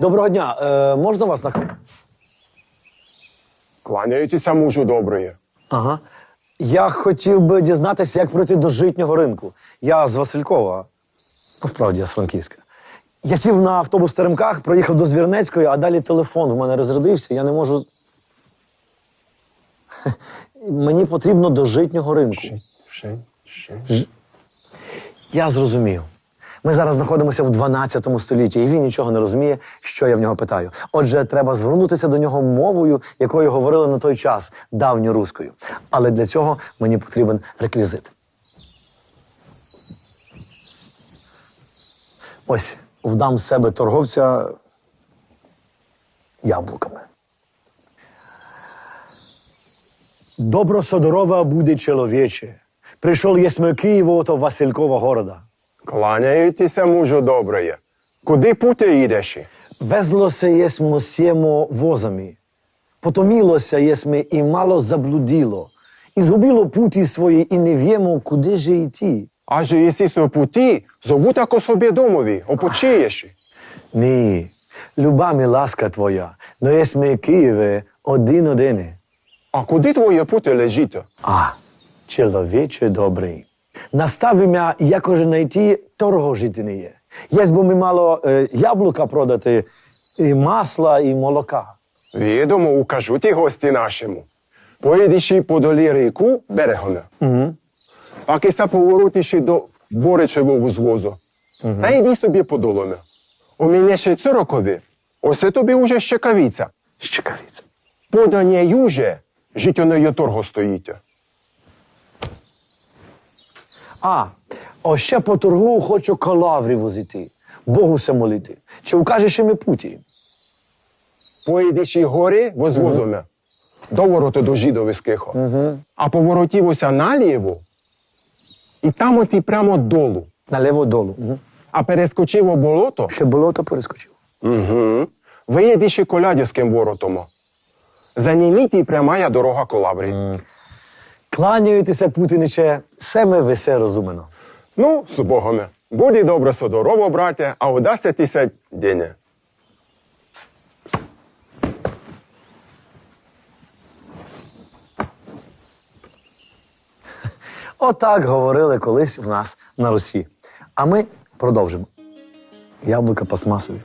Доброго дня. Е, можна вас на хвилину? Кланяєтеся мужу доброї. Ага. Я хотів би дізнатися, як пройти до житнього ринку. Я з Василькова. Насправді я з Франківська. Я сів на автобус в Теремках, проїхав до Звірнецької, а далі телефон в мене розрядився. Я не можу. Мені потрібно до житнього ринку. Ще. Я зрозумів. Ми зараз знаходимося в 12 столітті, і він нічого не розуміє, що я в нього питаю. Отже, треба звернутися до нього мовою, якою говорили на той час давньоруською. Але для цього мені потрібен реквізит. Ось вдам себе торговця яблуками. Добросодорова буде чоловіче. Прийшов єсме Києво то Василькова города. Кланяєтеся мужу доброї. Куди путя їдеш? Везлося єсмо сємо возами, потомілося єсме і мало заблуділо, і згубило путі свої, і не в'ємо, куди же йти. Аже єсі со путі, зову тако собі домові, опочиєш. Ні, люба ми ласка твоя, но єсме Києве один одине. А куди твоє путе лежить? А, чоловіче добрий. Настав ім'я, як же знайти, торго жити не є. Єсь бо ми мало е, яблука продати, і масла, і молока. Відомо, укажу ті гості нашому. Поїдеш по долі ріку берегом. Угу. А киста поворотиш до Боричевого звозу. Та йди собі по доломе. У мене ще цорокові. Осе тобі уже щекавіця. Щекавіться. Подання юже, життя не торго стоїть. А, о ще по торгу хочу калаврі возити, Богу се молити. Чи укажеш ми путі? Поїдеш і горі возвозоме. До ворота до жидовських. А поворотівося наліво, і там оті прямо долу. Наліво долу. Угу. А перескочив у болото, Ще болото перескочив. угу. виїдеш і колядівським воротом. За і прямая дорога колабрі. Кланяєтеся, путиниче, семе весе розумено. Ну, з Богом. Буде добре содорово, браття, а удасться тися день. Отак говорили колись в нас на Русі. А ми продовжимо. Яблука пластмасові.